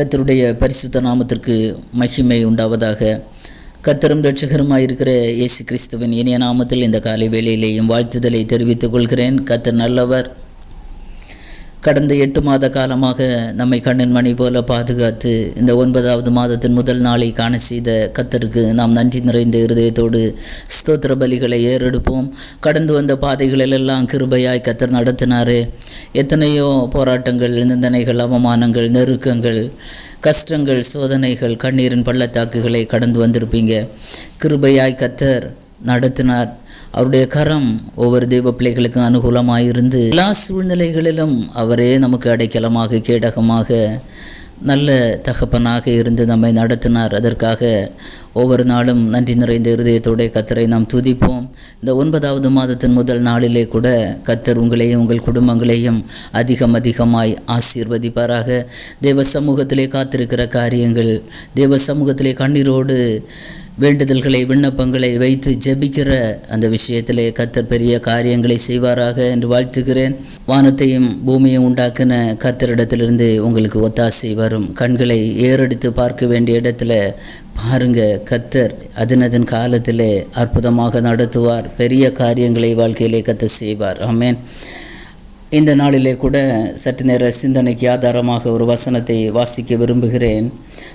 கத்தருடைய பரிசுத்த நாமத்திற்கு மகிமை உண்டாவதாக. கத்தரும் இருக்கிற இயேசு கிறிஸ்துவின் இனிய நாமத்தில் இந்த காலை வேளையிலேயும் வாழ்த்துதலை தெரிவித்துக் கொள்கிறேன். கத்தர் நல்லவர். கடந்த எட்டு மாத காலமாக நம்மை கண்ணின் மணி போல பாதுகாத்து இந்த ஒன்பதாவது மாதத்தின் முதல் நாளை காண செய்த கத்தருக்கு நாம் நன்றி நிறைந்த இருதயத்தோடு ஸ்தோத்திர பலிகளை ஏறெடுப்போம். கடந்து வந்த பாதைகளிலெல்லாம் கிருபையாய் கத்தர் நடத்தினார். எத்தனையோ போராட்டங்கள் நிந்தனைகள் அவமானங்கள் நெருக்கங்கள் கஷ்டங்கள் சோதனைகள் கண்ணீரின் பள்ளத்தாக்குகளை கடந்து வந்திருப்பீங்க. கிருபையாய் கத்தர் நடத்தினார். அவருடைய கரம் ஒவ்வொரு தெய்வ பிள்ளைகளுக்கும் அனுகூலமாக இருந்து எல்லா சூழ்நிலைகளிலும் அவரே நமக்கு அடைக்கலமாக கேடகமாக நல்ல தகப்பனாக இருந்து நம்மை நடத்தினார். அதற்காக ஒவ்வொரு நாளும் நன்றி நிறைந்த இருதயத்தோட கத்தரை நாம் துதிப்போம். இந்த ஒன்பதாவது மாதத்தின் முதல் நாளிலே கூட கத்தர் உங்களையும் உங்கள் குடும்பங்களையும் அதிகம் அதிகமாய் ஆசீர்வதிப்பாராக. தேவ சமூகத்திலே காத்திருக்கிற காரியங்கள் தேவ சமூகத்திலே கண்ணீரோடு வேண்டுதல்களை விண்ணப்பங்களை வைத்து ஜெபிக்கிற அந்த விஷயத்திலே கத்தர் பெரிய காரியங்களை செய்வாராக என்று வாழ்த்துகிறேன். வானத்தையும் பூமியை உண்டாக்கின கத்தரிடத்திலிருந்து உங்களுக்கு ஒத்தாசை வரும். கண்களை ஏறெடுத்து பார்க்க வேண்டிய இடத்துல பாருங்க கத்தர் அதனதன் காலத்திலே அற்புதமாக நடத்துவார். பெரிய காரியங்களை வாழ்க்கையிலே கத்தர் செய்வார். ஆமேன். இந்த நாளிலே கூட சற்று நேர சிந்தனைக்கு ஆதாரமாக ஒரு வசனத்தை வாசிக்க விரும்புகிறேன்.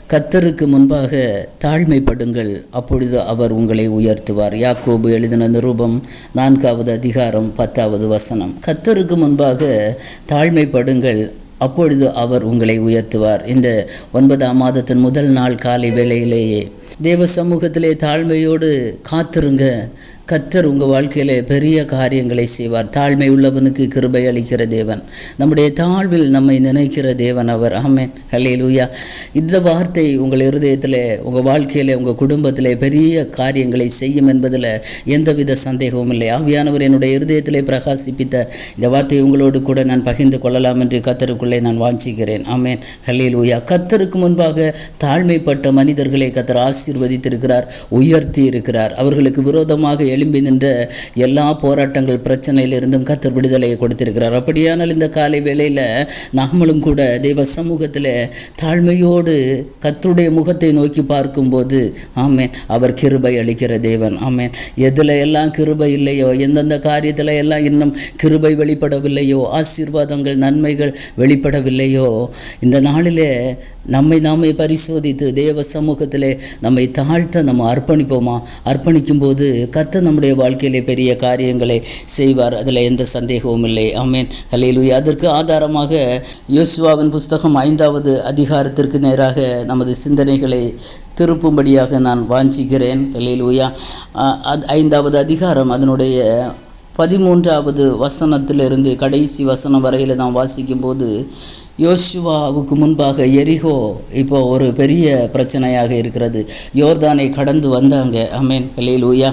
கத்தருக்கு முன்பாக தாழ்மைப்படுங்கள். அப்பொழுது அவர் உங்களை உயர்த்துவார். யாக்கோபு எழுதின நிருபம் நான்காவது அதிகாரம் பத்தாவது வசனம். கத்தருக்கு முன்பாக தாழ்மைப்படுங்கள். அப்பொழுது அவர் உங்களை உயர்த்துவார். இந்த ஒன்பதாம் மாதத்தின் முதல் நாள் காலை வேளையிலேயே தேவ சமூகத்திலே தாழ்மையோடு காத்திருங்க. கத்தர் உங்கள் வாழ்க்கையில் பெரிய காரியங்களை செய்வார். தாழ்மை உள்ளவனுக்கு கிருபை அளிக்கிற தேவன். நம்முடைய தாழ்வில் நம்மை நினைக்கிற தேவன் அவர். ஆமேன். ஹல்லேலூயா இந்த வார்த்தை உங்கள் இருதயத்தில் உங்கள் வாழ்க்கையில் உங்கள் குடும்பத்தில் பெரிய காரியங்களை செய்யும் என்பதில் எந்தவித சந்தேகமும் இல்லை. ஆவியானவர் என்னுடைய இருதயத்திலே பிரகாசிப்பித்த இந்த வார்த்தையை உங்களோடு கூட நான் பகிர்ந்து கொள்ளலாம் என்று கத்தருக்குள்ளே நான் வாஞ்சிக்கிறேன். ஆமேன். ஹல்லேலூயா கத்தருக்கு முன்பாக தாழ்மைப்பட்ட மனிதர்களை கத்தர் ஆசீர்வதித்திருக்கிறார் உயர்த்தி இருக்கிறார். அவர்களுக்கு விரோதமாக எழும்பி நின்ற எல்லா போராட்டங்கள் பிரச்சனையிலிருந்தும் கத்தர் விடுதலையை கொடுத்திருக்கிறார். அப்படியானால் இந்த காலை வேளையில் நாமளும் கூட தெய்வ சமூகத்தில் தாழ்மையோடு கத்தருடைய முகத்தை நோக்கி பார்க்கும்போது ஆமேன் அவர் கிருபை அளிக்கிற தேவன் ஆமேன். எதில் எல்லாம் கிருபை இல்லையோ எந்தெந்த காரியத்தில் எல்லாம் இன்னும் கிருபை வெளிப்படவில்லையோ ஆசீர்வாதங்கள் நன்மைகள் வெளிப்படவில்லையோ இந்த நாளிலே நம்மை நாமே பரிசோதித்து தேவ சமூகத்திலே நம்மை தாழ்த்த நம்ம அர்ப்பணிப்போமா? அர்ப்பணிக்கும் போது கத்த நம்முடைய வாழ்க்கையிலே பெரிய காரியங்களை செய்வார். அதில் எந்த சந்தேகமும் இல்லை. ஆமேன். ஹலேலூயா அதற்கு ஆதாரமாக யோசுவாவின் புஸ்தகம் ஐந்தாவது அதிகாரத்திற்கு நேராக நமது சிந்தனைகளை திருப்பும்படியாக நான் வாஞ்சிக்கிறேன். ஹலேலூயா அது ஐந்தாவது அதிகாரம் அதனுடைய பதிமூன்றாவது வசனத்திலிருந்து கடைசி வசனம் வரையில் நாம் வாசிக்கும்போது யோசுவாவுக்கு முன்பாக எரிகோ இப்போ ஒரு பெரிய பிரச்சனையாக இருக்கிறது. யோர்தானை கடந்து வந்தாங்க. அமேன் லூயா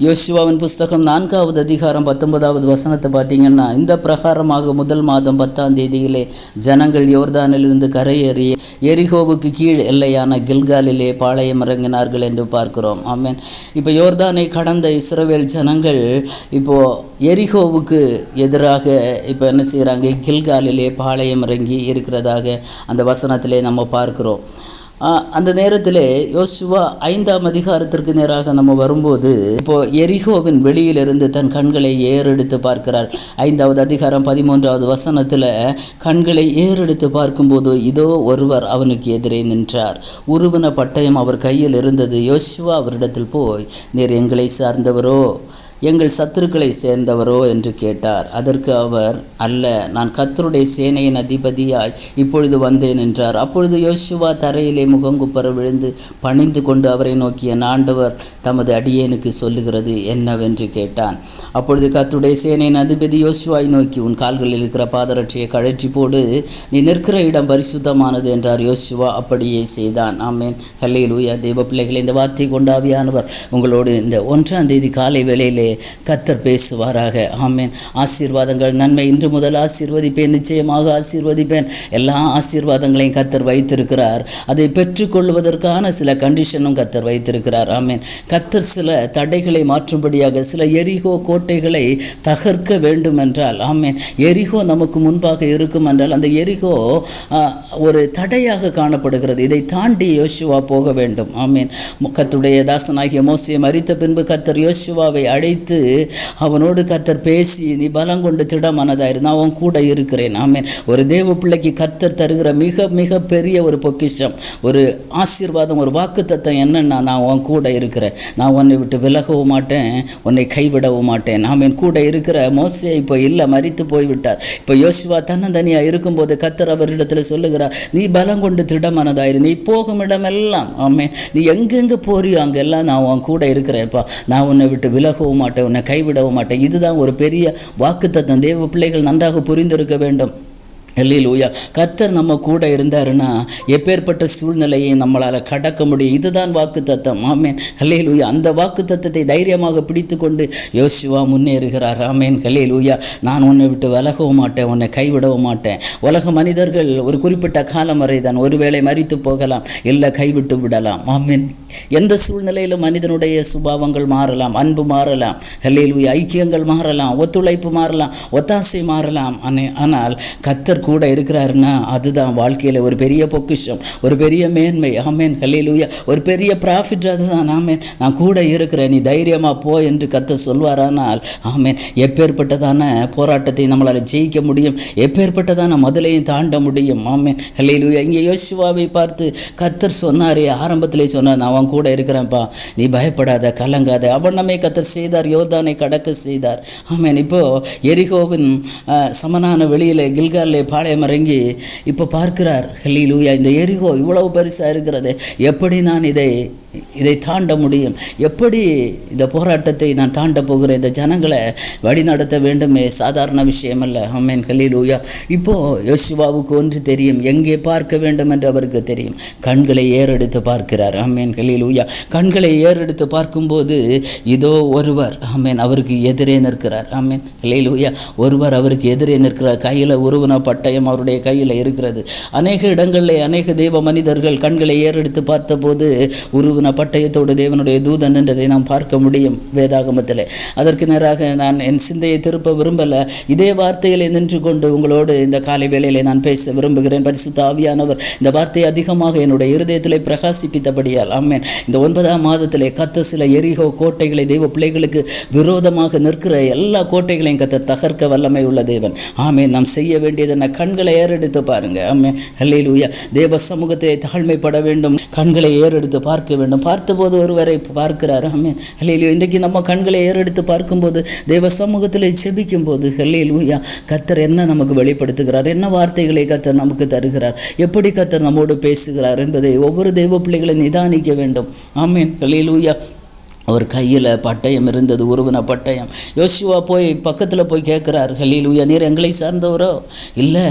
யோசுவாவின் புஸ்தகம் நான்காவது அதிகாரம் பத்தொன்பதாவது வசனத்தை பார்த்தீங்கன்னா இந்த பிரகாரமாக முதல் மாதம் பத்தாம் தேதியிலே ஜனங்கள் யோர்தானிலிருந்து கரையேறி எரிகோவுக்கு கீழ் எல்லையான கில்காலிலே பாளையம் இறங்கினார்கள் என்று பார்க்கிறோம். ஆமேன். இப்போ யோர்தானை கடந்த இஸ்ரவேல் ஜனங்கள் இப்போது எரிகோவுக்கு எதிராக இப்போ என்ன செய்கிறாங்க கில்காலிலே பாளையம் இறங்கி இருக்கிறதாக அந்த வசனத்திலே நம்ம பார்க்கிறோம். அந்த நேரத்தில் யோசுவா ஐந்தாம் அதிகாரத்திற்கு நேராக நம்ம வரும்போது இப்போ எரிகோவின் வெளியிலிருந்து தன் கண்களை ஏறெடுத்து பார்க்கிறார். ஐந்தாவது அதிகாரம் பதிமூன்றாவது வசனத்தில் கண்களை ஏறெடுத்து பார்க்கும்போது இதோ ஒருவர் அவனுக்கு எதிரே நின்றார். உருவன பட்டயம் அவர் கையில் இருந்தது. யோசுவா அவரிடத்தில் போய் நேர் எங்களை சார்ந்தவரோ எங்கள் சத்துருக்களை சேர்ந்தவரோ என்று கேட்டார். அதற்கு அவர் அல்ல நான் கத்தருடைய சேனையின் அதிபதியாய் இப்பொழுது வந்தேன் என்றார். அப்பொழுது யோசுவா தரையிலே முகங்குப்பற விழுந்து பணிந்து கொண்டு அவரை நோக்கிய நாண்டவர் தமது அடியேனுக்கு சொல்லுகிறது என்னவென்று கேட்டான். அப்பொழுது கத்தருடைய சேனையின் அதிபதி யோசுவாய் நோக்கி உன் கால்களில் இருக்கிற பாதரட்சியை கழற்றி போடு. நீ நிற்கிற இடம் பரிசுத்தமானது என்றார் யோசுவா. அப்படியே செய்தான். ஆமேன். ஹல்லே லூயா தெய்வ பிள்ளைகளை இந்த வார்த்தை கொண்டாவியானவர் உங்களோடு இந்த ஒன்றாம் தேதி காலை வேளையிலே கத்தர் பேசுவாராக. ஆமேன். ஆசீர்வாதங்கள் நன்மை. இன்று முதல் ஆசீர்வதிப்பேன். நிச்சயமாக ஆசீர்வதிப்பேன். எல்லா ஆசீர்வாதங்களையும் கத்தர் வைத்திருக்கிறார். அதை பெற்றுக்கொள்வதற்கான சில கண்டிஷனும் கத்தர் வைத்திருக்கிறார். ஆமேன். கத்தர் சில தடைகளை மாற்றும்படியாக சில எரிகோ கோட்டைகளை தகர்க்க வேண்டும் என்றால் ஆமேன். எரிகோ நமக்கு முன்பாக இருக்கும் என்றால் அந்த எரிகோ ஒரு தடையாக காணப்படுகிறது. இதை தாண்டி யோசுவா போக வேண்டும். ஆமேன். கத்துடைய தாசனாகிய மோசியம் மறித்த பின்பு கத்தர் யோசுவாவை அழைத்து அவனோடு கத்தர் பேசி நீ பலம் கொண்டு திடமானதாயிரு. நான் உன் கூட இருக்கிறேன். ஆமேன். ஒரு தேவ பிள்ளைக்கு கத்தர் தருகிற மிக மிக பெரிய ஒரு பொக்கிஷம் ஒரு ஆசீர்வாதம் ஒரு வாக்குத்தத்தம் என்னன்னா நான் உன் கூட இருக்கிறேன் நான் உன்னை விட்டு விலகவும் மாட்டேன் உன்னை கைவிடவும் மாட்டேன். ஆமேன். கூட இருக்கிற மோசையை இப்போ இல்லை மறித்து போய்விட்டார். இப்போ யோசிவா தன்னந்தனியாக இருக்கும்போது கத்தர் அவரிடத்தில் சொல்லுகிறார் நீ பலம் கொண்டு திடமானதாயிரு. நீ போகும் இடமெல்லாம் ஆமே நீ எங்கெங்கே போறியோ அங்கெல்லாம் நான் உன் கூட இருக்கிறேன்ப்பா. நான் உன்னை விட்டு விலகவும் மாட்டேன். மாட்டேன் உன்னை கைவிடவும் மாட்டேன். இதுதான் ஒரு பெரிய வாக்குத்தத்தம். தேவ பிள்ளைகள் நன்றாக புரிந்திருக்க வேண்டும். அல்லேலூயா கர்த்தர் நம்ம கூட இருந்தாருன்னா எப்பேற்பட்ட சூழ்நிலையை நம்மளால் கடக்க முடியும். இதுதான் வாக்கு தத்தம் ஆமேன். அல்லேலூயா அந்த வாக்கு தத்தத்தை தைரியமாக பிடித்து கொண்டு யோசுவா முன்னேறுகிறார். ஆமேன். அல்லேலூயா நான் உன்னை விட்டு விலகவும் மாட்டேன் உன்னை கைவிடவும் மாட்டேன். உலக மனிதர்கள் ஒரு குறிப்பிட்ட காலம் வரை தான் ஒருவேளை மறித்து போகலாம் இல்லை கைவிட்டு விடலாம். ஆமேன். எந்த சூழ்நிலையிலும் மனிதனுடைய சுபாவங்கள் மாறலாம் அன்பு மாறலாம் அல்லேலூயா ஐக்கியங்கள் மாறலாம் ஒத்துழைப்பு மாறலாம் ஒத்தாசை மாறலாம். ஆனால் கத்தர் கூட இருக்கிறாருன்னா அதுதான் வாழ்க்கையில் ஒரு பெரிய பொக்கிஷம் ஒரு பெரிய மேன்மை. ஆமேன் ஹல்லேலூயா. ஒரு பெரிய ப்ராஃபிட் அதுதான். ஆமேன். நான் கூட இருக்கிறேன் நீ தைரியமாக போ என்று கத்தர் சொல்வாரானால் ஆமேன். எப்பேற்பட்டதான போராட்டத்தை நம்மளால் ஜெயிக்க முடியும் எப்பேற்பட்டதான மதுளையும் தாண்ட முடியும். ஆமேன். ஹல்லேலூயா. இங்கே யோசுவாவை பார்த்து கத்தர் சொன்னாரே ஆரம்பத்திலே சொன்னார் நான் அவன் கூட இருக்கிறேன்ப்பா. நீ பயப்படாத கலங்காத. அவனமே கத்தர் செய்தார் யோதானை கடக்க செய்தார். ஆமேன். இப்போ எரிகோவின் சமனான வெளியில் கில்காலே பாளையம் இறங்கி இப்போ பார்க்கிறார். ஹல்லேலூயா இந்த எரிகோ இவ்வளவு பெருசாக இருக்கிறது. எப்படி நான் இதை இதை தாண்ட முடியும். எப்படி இந்த போராட்டத்தை நான் தாண்ட போகிறேன்? இந்த ஜனங்களை வழிநடத்த வேண்டுமே? சாதாரண விஷயம் அல்ல ஆமேன். கலீலூயா இப்போ யோசுவாவுக்கு ஒன்று தெரியும். எங்கே பார்க்க வேண்டும் என்று அவருக்கு தெரியும். கண்களை ஏறெடுத்து பார்க்கிறார். ஆமேன். கலீலூயா கண்களை ஏறெடுத்து பார்க்கும்போது இதோ ஒருவர். ஆமேன். அவருக்கு எதிரே நிற்கிறார். ஆமேன். கலீலூயா ஒருவர் அவருக்கு எதிரே நிற்கிறார். கையில் உருவன பட்டயம் அவருடைய கையில் இருக்கிறது. அநேக இடங்களில் அநேக தெய்வ மனிதர்கள் கண்களை ஏறெடுத்து பார்த்தபோது உருவன பட்டயத்தோடு தேவனுடைய தூதன் என்றதை நாம் பார்க்க முடியும் வேதாகமத்தில். அதற்கு நேராக நான் என் சிந்தையை திருப்ப விரும்பல. இதே வார்த்தைகளை நின்று கொண்டு உங்களோடு இந்த காலை வேளையிலே நான் பேச விரும்புகிறேன். பரிசுத்த ஆவியானவர் இந்த வார்த்தையை அதிகமாக என்னுடைய இருதயத்திலே பிரகாசிப்பித்தபடியால். ஆமேன். இந்த ஒன்பதாம் மாதத்திலே கத்த சில எரிகோ கோட்டைகளை தெய்வ பிள்ளைகளுக்கு விரோதமாக நிற்கிற எல்லா கோட்டைகளையும் கத்த தகர்க்க வல்லமை உள்ள தேவன். ஆமே நாம் செய்ய வேண்டியது என்ன? கண்களை ஏறெடுத்து பாருங்கள் ஆமே ஹல்லேலூயா. தேவ சமூகத்தை தாழ்மைப்பட வேண்டும். கண்களை ஏறெடுத்து பார்க்க வேண்டும். பார்த்தபோது ஒருவரை பார்க்கிறார். ஆமே ஹல்லேலூயா. இன்றைக்கு நம்ம கண்களை ஏறெடுத்து பார்க்கும்போது தெய்வ சமூகத்தில் செபிக்கும் போது ஹல்லேலூயா கத்தர் என்ன நமக்கு வெளிப்படுத்துகிறார்? என்ன வார்த்தைகளை கத்தர் நமக்கு தருகிறார்? எப்படி கத்தர் நம்மோடு பேசுகிறார் என்பதை ஒவ்வொரு தெய்வ பிள்ளைகளை நிதானிக்க வேண்டும். ஆமென். ஹல்லேலூயா. அவர் கையில் பட்டயம் இருந்தது ஒருவன பட்டயம். யோசுவா போய் பக்கத்தில் போய் கேட்குறார் ஹலீலூயா நீர் எங்களை சார்ந்தவரோ? இல்லை.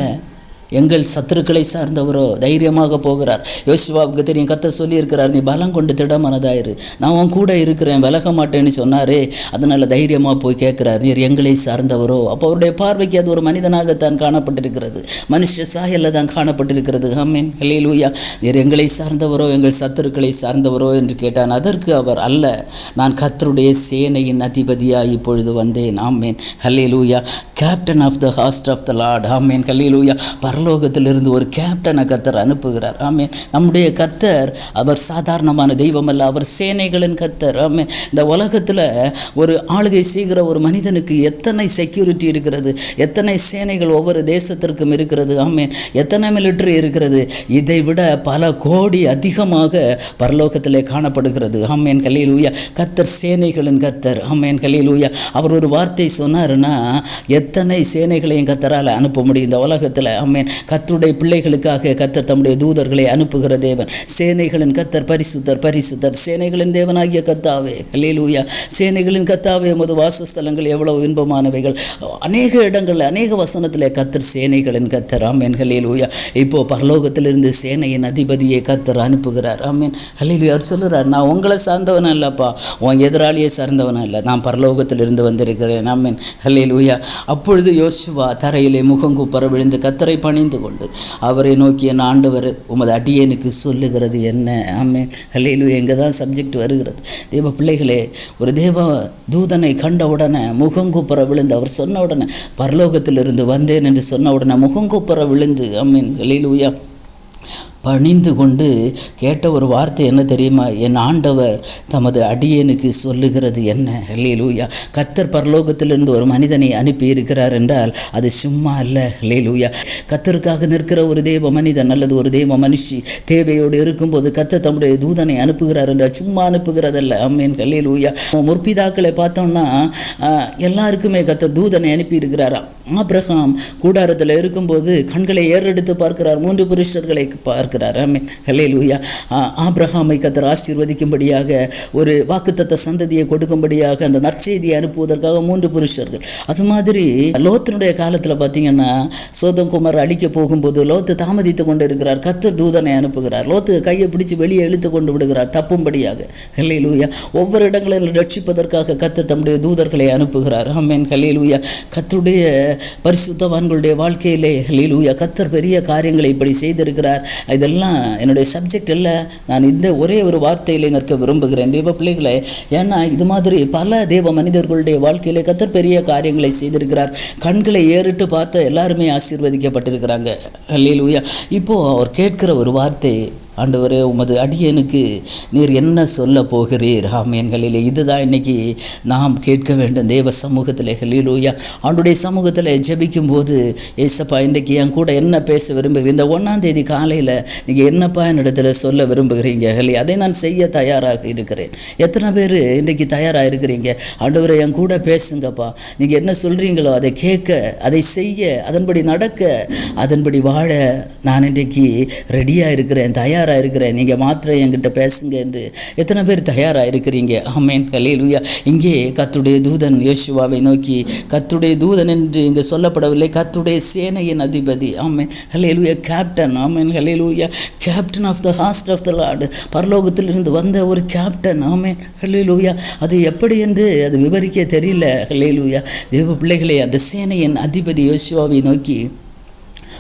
எங்கள் சத்துருக்களை சார்ந்தவரோ தைரியமாக போகிறார். யோசுவாவுக்கு தெரியும் கத்த சொல்லியிருக்கிறார் நீ பலம் கொண்டு திடமனதாயிரு நான் உன் கூட இருக்கிறேன் விலக மாட்டேன்னு சொன்னாரே. அதனால் தைரியமாக போய் கேட்குறார் நீர் எங்களை சார்ந்தவரோ. அப்போ அவருடைய பார்வைக்கு அது ஒரு மனிதனாகத்தான் காணப்பட்டிருக்கிறது. மனுஷ சாயலில் தான் காணப்பட்டிருக்கிறது. ஆமீன். ஹல்லேலூயா. நீர் எங்களை சார்ந்தவரோ எங்கள் சத்துருக்களை சார்ந்தவரோ என்று கேட்டான். அதற்கு அவர் அல்ல நான் கத்தருடைய சேனையின் அதிபதியாக இப்பொழுது வந்தேன். ஆமேன். ஹல்லேலூயா. Captain of the host of the Lord ஆமேன். ஹல்லேலூயா. பரலோகத்திலிருந்து ஒரு கேப்டனை கத்தர் அனுப்புகிறார். ஆமே நம்முடைய கத்தர் அவர் சாதாரணமான தெய்வம் அல்ல அவர் சேனைகளின் கத்தர். ஆமே இந்த உலகத்தில் ஒரு ஆளுகை செய்கிற ஒரு மனிதனுக்கு எத்தனை செக்யூரிட்டி இருக்கிறது? எத்தனை சேனைகள் ஒவ்வொரு தேசத்திற்கும் இருக்கிறது? ஆமே எத்தனை மிலிட்ரி இருக்கிறது? இதை விட பல கோடி அதிகமாக பரலோகத்திலே காணப்படுகிறது. ஆமேன். கலிலூயா கத்தர் சேனைகளின் கத்தர். ஆமேன். கலிலூயா அவர் ஒரு வார்த்தை சொன்னாருன்னா எத்தனை சேனைகளையும் கத்தரால் அனுப்ப முடியும் இந்த உலகத்தில்? ஆமேன். கத்தருடைய பிள்ளைகளுக்காக கத்தர் தம்முடைய தூதர்களை அனுப்புகிற தேவன். சேனைகளின் கத்தர் பரிசுத்தர் பரிசுத்தர். சேனைகளின் தேவனாகிய கத்தாவே ஹல்லேலூயா சேனைகளின் கத்தாவே உமது வாசஸ்தலங்கள் எவ்வளவு இன்பமானவைகள். அநேக இடங்களில் அநேக வசனத்தில் கத்தர் சேனைகளின் கத்தர் ஆமேன் ஹலேலூயா இப்போ பரலோகத்திலிருந்து சேனையின் அதிபதியை கத்தர் அனுப்புகிறார். ஆமேன் ஹலேலூயா அவர் சொல்லுறார் நான் உங்களை சார்ந்தவன் அல்லப்பா. உன் எதிராளியை சார்ந்தவன் அல்ல. நான் பரலோகத்திலிருந்து வந்திருக்கிறேன். ஆமேன் ஹலேலூயா அப்பொழுது யோசுவா தரையிலே முகங்குப்பர விழுந்து கத்தரை பணி பணிந்து கொண்டு. அவரை நோக்கிய ஆண்டவர் உமது அடியேனுக்கு சொல்லுகிறது என்ன? ஆமே ஹல்லேலூயா. எங்கே தான் சப்ஜெக்ட் வருகிறது. தேவ பிள்ளைகளே ஒரு தேவ தூதனை கண்ட உடனே முகங்குப்புற விழுந்து அவர் சொன்ன உடனே பரலோகத்திலிருந்து வந்தேன் என்று சொன்ன உடனே முகங்குப்புற விழுந்து. அம்மீன் ஹல்லேலூயா. பணிந்து கொண்டு கேட்ட ஒரு வார்த்தை என்ன தெரியுமா? என் ஆண்டவர் தமது அடியனுக்கு சொல்லுகிறது என்ன? ஹல்லேலூயா. கத்தர் பரலோகத்திலிருந்து ஒரு மனிதனை அனுப்பி இருக்கிறார் என்றால் அது சும்மா அல்ல. ஹல்லேலூயா. கத்தருக்காக நிற்கிற ஒரு தெய்வ மனிதன் அல்லது ஒரு தெய்வ மனுஷி தேவையோடு இருக்கும்போது கத்தர் தம்முடைய தூதனை அனுப்புகிறார் என்றால் சும்மா அனுப்புகிறதல்ல. அம்மீன் ஹல்லேலூயா. முற்பிதாக்களை பார்த்தோம்னா எல்லாருக்குமே கத்தர் தூதனை அனுப்பி இருக்கிறாராம் ஆப்ரஹாம் கூடாரத்தில் இருக்கும்போது கண்களை ஏறெடுத்து பார்க்கிறார். மூன்று புருஷர்களை பார்க்க பார்க்கிறார். ஆமென். ஹல்லேலூயா. ஆ- ஆபிரகாமை கத்தர் ஆசீர்வதிக்கும்படியாக ஒரு வாக்குத்தத்த சந்ததியை கொடுக்கும்படியாக அந்த நற்செய்தியை அனுப்புவதற்காக மூன்று புருஷர்கள். அது மாதிரி லோத்தனுடைய காலத்தில் பார்த்தீங்கன்னா சோதம் குமார் அடிக்க போகும்போது லோத்து தாமதித்து கொண்டு இருக்கிறார் கத்தர் தூதனை அனுப்புகிறார். லோத்து கையை பிடிச்சு வெளியே இழுத்து கொண்டு விடுகிறார் தப்பும்படியாக. ஹல்லேலூயா. ஒவ்வொரு இடங்களில் ரட்சிப்பதற்காக கத்தர் தம்முடைய தூதர்களை அனுப்புகிறார். ஆமேன். ஹலே லூயா கத்தருடைய பரிசுத்தவான்களுடைய வாழ்க்கையிலே லூயா கத்தர் பெரிய காரியங்களை இப்படி செய்திருக்கிறார். இதெல்லாம் என்னுடைய சப்ஜெக்ட் இல்லை. நான் இந்த ஒரே ஒரு வார்த்தையில் நிற்க விரும்புகிறேன். தெய்வ பிள்ளைகளை ஏன்னா இது மாதிரி பல தெய்வ மனிதர்களுடைய வாழ்க்கையிலே கத்தர் பெரிய காரியங்களை செய்திருக்கிறார். கண்களை ஏறிட்டு பார்த்த எல்லாருமே ஆசீர்வதிக்கப்பட்டிருக்கிறாங்க. ஹல்லேலூயா. இப்போது அவர் கேட்கிற ஒரு வார்த்தை ஆண்டவரே உமது அடியனுக்கு நீர் என்ன சொல்ல போகிறீர்? ஆமேன்களிலே இதுதான் இன்னைக்கு நாம் கேட்க வேண்டும். தேவ சமூகத்தில் ஹலீலூயா ஆண்டுடைய சமூகத்தில் ஜபிக்கும் போது ஏசப்பா இன்றைக்கு என் கூட என்ன பேச விரும்புகிறீங்க இந்த ஒன்றாம் தேதி காலையில் நீங்கள் என்னப்பா என்னிடத்துல சொல்ல விரும்புகிறீங்க? ஹலி அதை நான் செய்ய தயாராக இருக்கிறேன். எத்தனை பேர் இன்றைக்கு தயாராக இருக்கிறீங்க? ஆண்டவரை என் கூட பேசுங்கப்பா. நீங்கள் என்ன சொல்கிறீங்களோ அதை கேட்க அதை செய்ய அதன்படி நடக்க அதன்படி வாழ நான் இன்றைக்கு ரெடியாக இருக்கிறேன் தயாராக இருக்கிறேன். நீங்கள் மாத்திரம் என்கிட்ட பேசுங்க என்று எத்தனை பேர் தயாராக இருக்கிறீங்க? ஆமேன். ஹல்லேலூயா இங்கே கத்துடைய தூதன் யோசுவாவை நோக்கி கத்துடைய தூதன் என்று இங்கே சொல்லப்படவில்லை. கத்துடைய சேனையின் அதிபதி. ஆமேன். Hallelujah captain amen. Hallelujah captain of the host of the Lord பரலோகத்திலிருந்து வந்த ஒரு கேப்டன் ஆமே ஹல்லேலூயா அது எப்படி என்று அது விவரிக்க தெரியல. ஹல்லேலூயா தேவ பிள்ளைகளே அந்த சேனையின் அதிபதி யோசுவாவை நோக்கி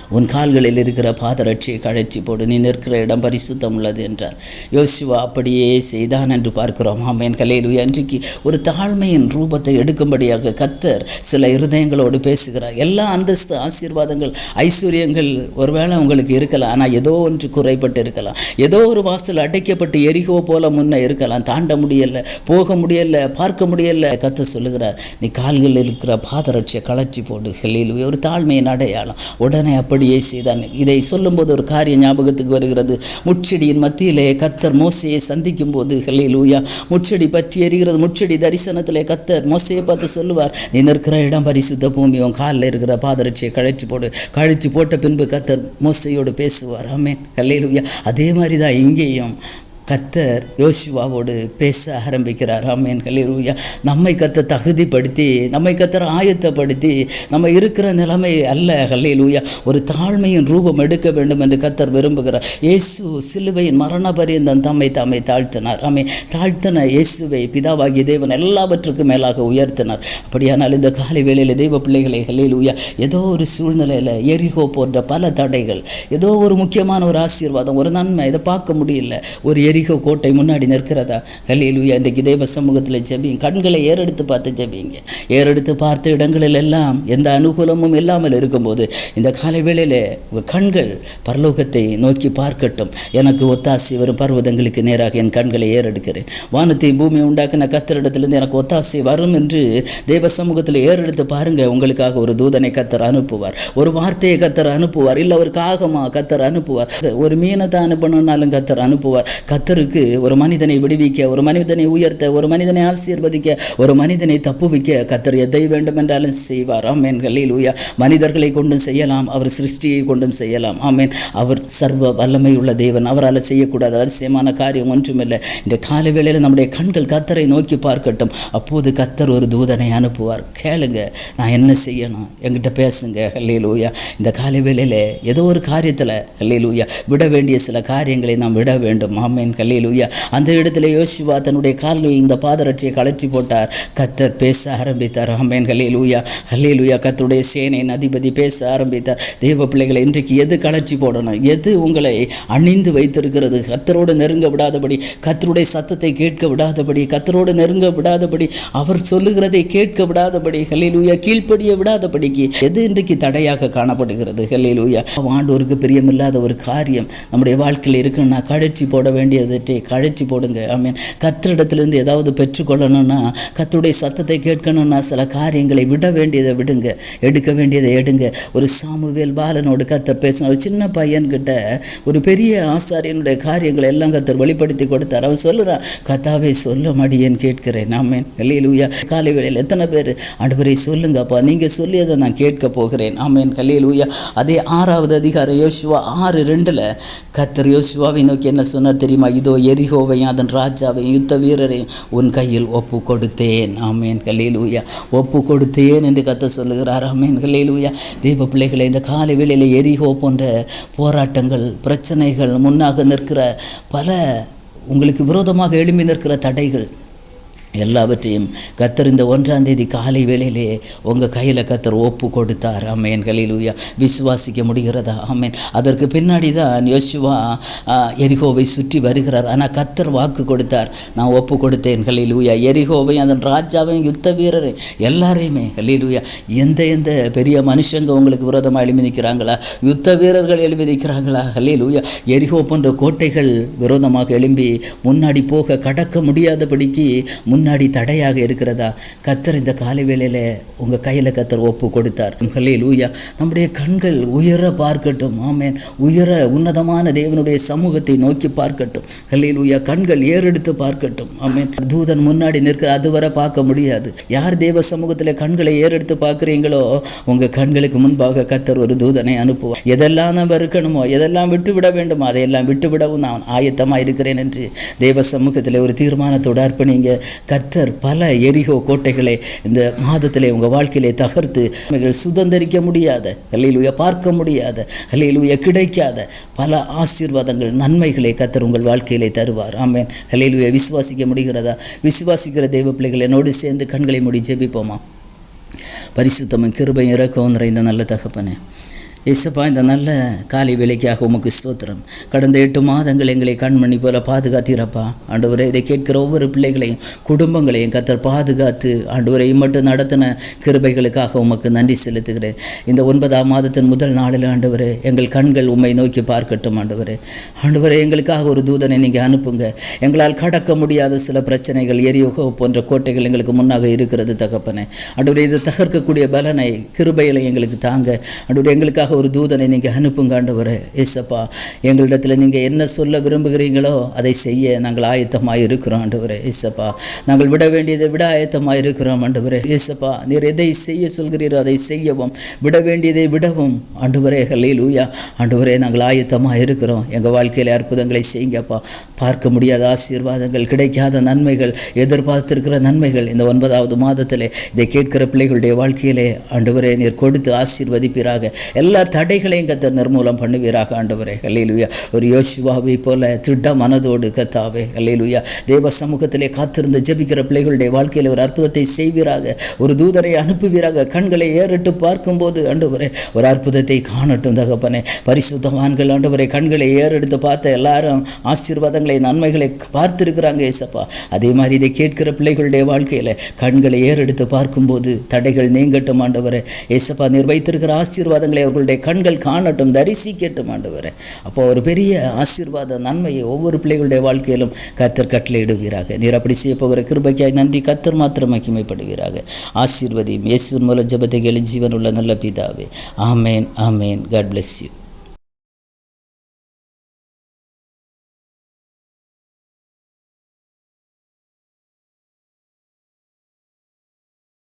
உன் கால்களில் இருக்கிற பாதரட்சியை கழற்றி போடு நீ நிற்கிற இடம் பரிசுத்தம் உள்ளது என்றார். யோசுவா அப்படியே செய்தான் என்று பார்க்கிறோம். ஆமேன். கலையிலு அன்றைக்கு ஒரு தாழ்மையின் ரூபத்தை எடுக்கும்படியாக கத்தர் சில இருதயங்களோடு பேசுகிறார். எல்லா அந்தஸ்து ஆசீர்வாதங்கள் ஐஸ்வர்யங்கள் ஒருவேளை உங்களுக்கு இருக்கலாம். ஆனால் ஏதோ ஒன்று குறைபட்டு இருக்கலாம் ஏதோ ஒரு வாசல் அடைக்கப்பட்டு எரிகோ போல முன்ன இருக்கலாம். தாண்ட முடியல போக முடியல பார்க்க முடியல. கத்த சொல்லுகிறார் நீ கால்களில் இருக்கிற பாதரட்சியை கலச்சி போடு. கலையில் ஒரு தாழ்மையின் அடையாளம். உடனே அப்படியே செய்தான். இதை சொல்லும்போது ஒரு காரியம் ஞாபகத்துக்கு வருகிறது. முச்செடியின் மத்தியிலே கத்தர் மோசையை சந்திக்கும் போது ஹெல்லிலூயா முச்செடி பற்றி எரிகிறது. முச்செடி தரிசனத்திலே கத்தர் மோசையை பார்த்து சொல்லுவார் நீ நிற்கிற இடம் பரிசுத்த பூமி உன் காலில் இருக்கிற பாதரட்சியை கழிச்சு போடு. கழிச்சு போட்ட பின்பு கத்தர் மோசையோடு பேசுவார். ஆமேன். ஹல்லேலூயா. அதே மாதிரி தான் இங்கேயும் கத்தர் யோசிவாவோடு பேச ஆரம்பிக்கிறார். ஆமேன். ஹல்லேலூயா நம்மை கத்த தகுதிப்படுத்தி நம்மை கத்தர் ஆயத்தப்படுத்தி நம்ம இருக்கிற நிலைமை அல்ல. ஹல்லேலூயா ஒரு தாழ்மையின் ரூபம் எடுக்க வேண்டும் என்று கத்தர் விரும்புகிறார். இயேசு சிலுவையின் மரண பரியந்தம் தம்மை தம்மை தாழ்த்தினார். ஆமே தாழ்த்தின இயேசுவை பிதாவாகிய தேவன் எல்லாவற்றுக்கும் மேலாக உயர்த்தினார். அப்படியானால் இந்த காலை வேளையில் தெய்வ பிள்ளைகளை ஹல்லேலூயா ஏதோ ஒரு சூழ்நிலையில் எரிகோ போன்ற பல தடைகள் ஏதோ ஒரு முக்கியமான ஒரு ஆசீர்வாதம் ஒரு நன்மை இதை பார்க்க முடியல. ஒரு எரிகோ கோட்டை முன்னாடி நிற்கிறதா? ஹல்லேலூயா இன்றைக்கு தெய்வ சமூகத்தில் ஜெபிங்க கண்களை ஏறெடுத்து பார்த்து ஜெபிங்க ஏறெடுத்து பார்த்த இடங்களில் எல்லாம் எந்த அனுகூலமும் இல்லாமல் இருக்கும்போது இந்த காலை வேளையில் உங்கள் கண்கள் பரலோகத்தை நோக்கி பார்க்கட்டும். எனக்கு ஒத்தாசி வரும் பர்வதங்களுக்கு நேராக என் கண்களை ஏறெடுக்கிறேன். வானத்தை பூமி உண்டாக்கின கத்தரிடத்திலிருந்து எனக்கு ஒத்தாசி வரும் என்று தேவ சமூகத்தில் ஏறெடுத்து பாருங்கள் உங்களுக்காக ஒரு தூதனை கத்தர் அனுப்புவார். ஒரு வார்த்தையை கத்தர் அனுப்புவார். இல்லை ஒரு காகமாக கத்தர் அனுப்புவார். ஒரு மீனத்தை அனுப்பணும்னாலும் கத்தர் அனுப்புவார். கத்தர் கத்தருக்கு ஒரு மனிதனை விடுவிக்க ஒரு மனிதனை உயர்த்த ஒரு மனிதனை ஆசீர்வதிக்க ஒரு மனிதனை தப்புவிக்க கத்தர் எதை வேண்டும் என்றாலும் செய்வார். ஆமேன். ஹல்லேலூயா மனிதர்களை கொண்டும் செய்யலாம் அவர் சிருஷ்டியை கொண்டும் செய்யலாம். ஆமேன். அவர் சர்வ வல்லமை உள்ள தேவன் அவரால் செய்யக்கூடாத அதிசயமான காரியம் ஒன்றுமில்லை. இந்த கால வேளையில் நம்முடைய கண்கள் கத்தரை நோக்கி பார்க்கட்டும். அப்போது கத்தர் ஒரு தூதனை அனுப்புவார். கேளுங்க நான் என்ன செய்யணும்? என்கிட்ட பேசுங்க. ஹல்லேலூயா இந்த காலை வேளையில் ஏதோ ஒரு காரியத்தில் ஹல்லேலூயா விட வேண்டிய சில காரியங்களை நாம் விட வேண்டும். ஆமேன். ஹல்லேலூயா. அந்த இடத்துல யோசிவா தன்னுடைய கால்களில் இந்த பாதரட்சியை களைச்சி போட்டார். கத்தர் பேச ஆரம்பித்தார். ஆமேன். கல்லையிலூயா கல்லையிலூயா கத்தருடைய சேனையின் அதிபதி பேச ஆரம்பித்தார். தேவ பிள்ளைகளை இன்றைக்கு எது கழற்றி போடணும்? எது உங்களை அணிந்து வைத்திருக்கிறது? கத்தரோடு நெருங்க விடாதபடி கத்தருடைய சத்தத்தை கேட்க விடாதபடி கத்தரோடு நெருங்க விடாதபடி அவர் சொல்லுகிறதை கேட்க விடாதபடி ஹல்லேலூயா கீழ்ப்படிய விடாதபடிக்கு எது இன்றைக்கு தடையாக காணப்படுகிறது? ஹல்லேலூயா. ஆண்டோருக்கு பிரியமில்லாத ஒரு காரியம் நம்முடைய வாழ்க்கையில் இருக்குன்னா கழற்றி போட வேண்டிய வேண்டியதை கழற்றி போடுங்க. ஐ மீன் கத்தரிடத்திலிருந்து ஏதாவது பெற்றுக்கொள்ளணும்னா கத்துடைய சத்தத்தை கேட்கணும்னா சில காரியங்களை விட வேண்டியதை விடுங்க. எடுக்க வேண்டியதை எடுங்க. ஒரு சாமுவேல் பாலனோடு கத்தர் பேசின ஒரு சின்ன பையன்கிட்ட ஒரு பெரிய ஆசாரியனுடைய காரியங்களை எல்லாம் கத்தர் வெளிப்படுத்தி கொடுத்தார். அவன் சொல்லுறான் கத்தாவை சொல்ல மடியேன் கேட்கிறேன். ஆமேன். கலியலூயா காலை வேளையில் எத்தனை பேர்? ஆண்டவரை சொல்லுங்கப்பா நீங்கள் சொல்லியதை நான் கேட்க போகிறேன். ஆமேன். கலியலூயா அதே ஆறாவது அதிகாரம் யோசுவா ஆறு ரெண்டில் கத்தர் யோசுவாவை நோக்கி என்ன சொன்னார் தெரியுமா? இதோ எரிகோவையும் அதன் ராஜாவையும் யுத்த வீரரையும் உன் கையில் ஒப்பு கொடுத்தேன் ஆமேன். கலியலூயா ஒப்பு கொடுத்தேன் என்று கத்த சொல்லுகிறார். ஆமேன். கலியலூயா தெய்வ பிள்ளைகளை இந்த காலை வேளையில் எரிகோ போன்ற போராட்டங்கள் பிரச்சனைகள் முன்னாக நிற்கிற பல உங்களுக்கு விரோதமாக எழும்பி நிற்கிற தடைகள் எல்லாவற்றையும் கத்தர் இந்த ஒன்றாம் தேதி காலை வேளையிலே உங்கள் கையில் கத்தர் ஒப்பு கொடுத்தார். அம்மேன் கலிலூயா விசுவாசிக்க முடிகிறதா? அம்மேன் அதற்கு பின்னாடி தான் யோசுவா எரிகோவை சுற்றி வருகிறார். ஆனால் கத்தர் வாக்கு கொடுத்தார். நான் ஒப்பு கொடுத்தேன். கலிலூயா எரிகோவை அதன் ராஜாவையும் யுத்த வீரரை எல்லாரையுமே கலிலூயா எந்த எந்த பெரிய மனுஷங்க உங்களுக்கு விரோதமாக எழுப்பி நிற்கிறாங்களா யுத்த வீரர்கள் எழுப்பி நிற்கிறாங்களா கலிலூயா எரிகோ போன்ற கோட்டைகள் விரோதமாக எழும்பி முன்னாடி போக கடக்க முடியாதபடிக்கு முன் முன்னாடி தடையாக இருக்கிறதா? கத்தர் இந்த காலை வேளையில் உங்கள் கையில் கத்தர் ஒப்பு கொடுத்தார். ஹலே லூயா நம்முடைய கண்கள் உயர பார்க்கட்டும். ஆமேன். உயர உன்னதமான தேவனுடைய சமூகத்தை நோக்கி பார்க்கட்டும். ஹலே லூயா கண்கள் ஏறெடுத்து பார்க்கட்டும். ஆமேன். தூதன் முன்னாடி நிற்கிற அதுவரை பார்க்க முடியாது. யார் தேவ சமூகத்தில் கண்களை ஏறெடுத்து பார்க்குறீங்களோ உங்கள் கண்களுக்கு முன்பாக கத்தர் ஒரு தூதனை அனுப்புவார். எதெல்லாம் நம்ம இருக்கணுமோ எதெல்லாம் விட்டு விட வேண்டுமோ அதையெல்லாம் விட்டு விடவும் நான் ஆயத்தமாக இருக்கிறேன் என்று தேவ சமூகத்தில் ஒரு தீர்மானத்தோடு அர்ப்பணிங்க. கத்தர் பல எரிகோ கோட்டைகளை இந்த மாதத்திலே உங்கள் வாழ்க்கையிலே தகர்த்து அவைகள் சுதந்திரிக்க முடியாத அல்லையிலுய பார்க்க முடியாத அல்லையிலுய கிடைக்காத பல ஆசீர்வாதங்கள் நன்மைகளை கத்தர் உங்கள் வாழ்க்கையிலே தருவார். ஆமேன். அல்லையிலுய விசுவாசிக்க முடிகிறதா? விசுவாசிக்கிற தெய்வ பிள்ளைகள் என்னோடு சேர்ந்து கண்களை மூடி ஜெபிப்போமா? பரிசுத்தமும் கிருபையும் இறக்கவும் நிறைந்த நல்ல தகப்பனே. இசப்பா இந்த நல்ல காலை வேலைக்காக உமக்கு ஸ்தோத்திரம். கடந்த எட்டு மாதங்கள் எங்களை கண்மணி போல பாதுகாத்தீரப்பா. ஆண்டவரை இதை கேட்கிற ஒவ்வொரு பிள்ளைகளையும் குடும்பங்களையும் கத்தர் பாதுகாத்து ஆண்டவரையும் மட்டும் நடத்தின கிருபைகளுக்காக உமக்கு நன்றி செலுத்துகிறேன். இந்த ஒன்பதாம் மாதத்தின் முதல் நாளில் ஆண்டவர் எங்கள் கண்கள் உம்மை நோக்கி பார்க்கட்டும் ஆண்டவர். ஆண்டவரை எங்களுக்காக ஒரு தூதனை நீங்கள் அனுப்புங்க. எங்களால் கடக்க முடியாத சில பிரச்சனைகள் எரியோகோ போன்ற கோட்டைகள் எங்களுக்கு முன்னாக இருக்கிறது தகப்பனே. ஆண்டவரை இதை தகர்க்கக்கூடிய பலனை கிருபைகளை எங்களுக்கு தாங்க. ஆண்டவர் எங்களுக்காக ஒரு தூதனை நீங்கள் அனுப்புங்க ஆண்டவரே ஏசப்பா. எங்களிடத்தில் நீங்கள் என்ன சொல்ல விரும்புகிறீங்களோ அதை செய்ய நாங்கள் ஆயத்தமாக இருக்கிறோம் ஆண்டவரே ஏசப்பா. நாங்கள் விட வேண்டியதை விட ஆயத்தமாக இருக்கிறோம் ஆண்டவரே ஏசப்பா. நீர் எதை செய்ய சொல்கிறீரோ அதை செய்யவும் விட வேண்டியதை விடவும் ஆண்டவரே ஹலே லூயா ஆண்டவரே நாங்கள் ஆயத்தமாக இருக்கிறோம். எங்கள் வாழ்க்கையில் அற்புதங்களை செய்யுங்கப்பா. பார்க்க முடியாத ஆசீர்வாதங்கள் கிடைக்காத நன்மைகள் எதிர்பார்த்திருக்கிற நன்மைகள் இந்த ஒன்பதாவது மாதத்திலே இதை கேட்கிற பிள்ளைகளுடைய வாழ்க்கையிலே ஆண்டவரே நீர் கொடுத்து ஆசீர்வதிப்பீராக. எல்லா தடைகளையும் கத்த நிர்மூலம் பண்ணுவீராக ஆண்டவரே. ஹலேலுயா ஒரு யோசுவாவை போல திட்ட மனதோடு கத்தாவே ஹலேலுயா தேவ சமூகத்திலே காத்திருந்து ஜெபிக்கிற பிள்ளைகளுடைய வாழ்க்கையில் ஒரு அற்புதத்தை செய்வீராக ஒரு தூதரை அனுப்புவீராக கண்களை ஏறிட்டு பார்க்கும்போது ஆண்டவரே ஒரு அற்புதத்தை காணட்டும் தகப்பனே. பரிசுத்தவான்கள் ஆண்டவரை கண்களை ஏறெடுத்து பார்த்த எல்லாரும் ஆசீர்வாதங்களை நன்மைகளை பார்த்திருக்கிறாங்க ஏசப்பா. அதே மாதிரி இதை கேட்கிற பிள்ளைகளுடைய வாழ்க்கையில் கண்களை ஏறெடுத்து பார்க்கும்போது தடைகள் நீங்கட்டும் ஆண்டவரே. ஏசப்பா நிர்வகித்திருக்கிற ஆசீர்வாதங்களை அவர்களுடைய கண்கள் காணட்டும் தரிசிக்கட்டும் ஆண்டவரே. அப்போ ஒரு பெரிய ஆசீர்வாத நன்மையை ஒவ்வொரு பிள்ளைகளுடைய வாழ்க்கையிலும் கர்த்தர் கட்டளையிடுவீராக. நீர் அப்படி செய்ய போகிற கிருபைக்காய் நன்றி. கர்த்தர் மாத்திரம் மகிமைப்படுவீராக. ஆசீர்வதியும். இயேசுவின் மூலம் ஜெபத்தை கேளு. ஜீவன் உள்ள நல்ல பிதாவே. Amen amen. God bless you